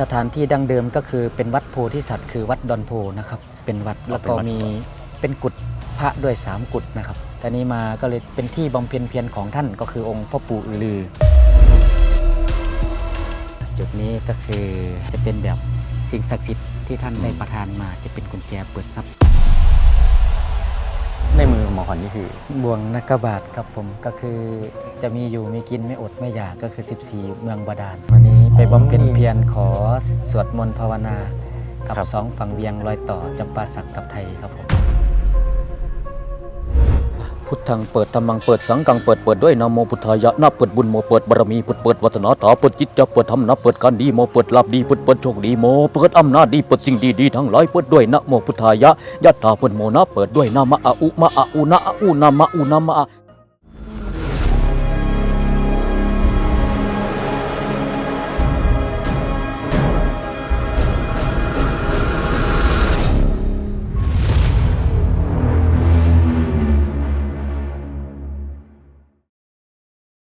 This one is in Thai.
สถานที่ดั้งเดิมก็คือเป็นวัดโพธิสัตว์คือวัดดอนโพนะครับ เป็นวัดแล้วก็มีเป็นกุฏพระด้วยสามกุฏนะครับแต่นี้มาก็เลยเป็นที่บำเพ็ญเพียรของท่านก็คือองค์พ่อปู่อือลือ จุดนี้ก็คือจะเป็นแบบสิ่งศักดิ์สิทธิ์ที่ท่านได้ประทานมาจะเป็นกุญแจเปิดทรัพย์ในมือของหมอขวัญนี่คือ บ่วงนักกบาทครับผมก็คือจะมีอยู่มีกินไม่อดไม่อยากก็คือ 14 เมืองบาดาลวันนี้ ไปบำเพ็ญเพียรขอสวดมนต์ภาวนากับครับสองฝั่งเวียงรอยต่อจำปาสักกับไทยครับผมพุทธังเปิดธรรมังเปิดสังกังเปิดเปิดด้วยนะโมพุทธายะนะเปิดบุญโมเปิดบารมีพุทธเปิดวัฒนาถาเปิดจิตจะเปิดธรรมนะเปิดการดีโมเปิดลาบดีพุทธเปิดโชคดีโมเปิดอำนาจดีเปิดสิ่งดีดีๆทั้งหลายเปิดด้วยนะโมพุทธายะยะถาเปิดโมนะเปิดด้วยนะมะอะอุมะอะอุนะอะอุนะมะอุนะมะอะ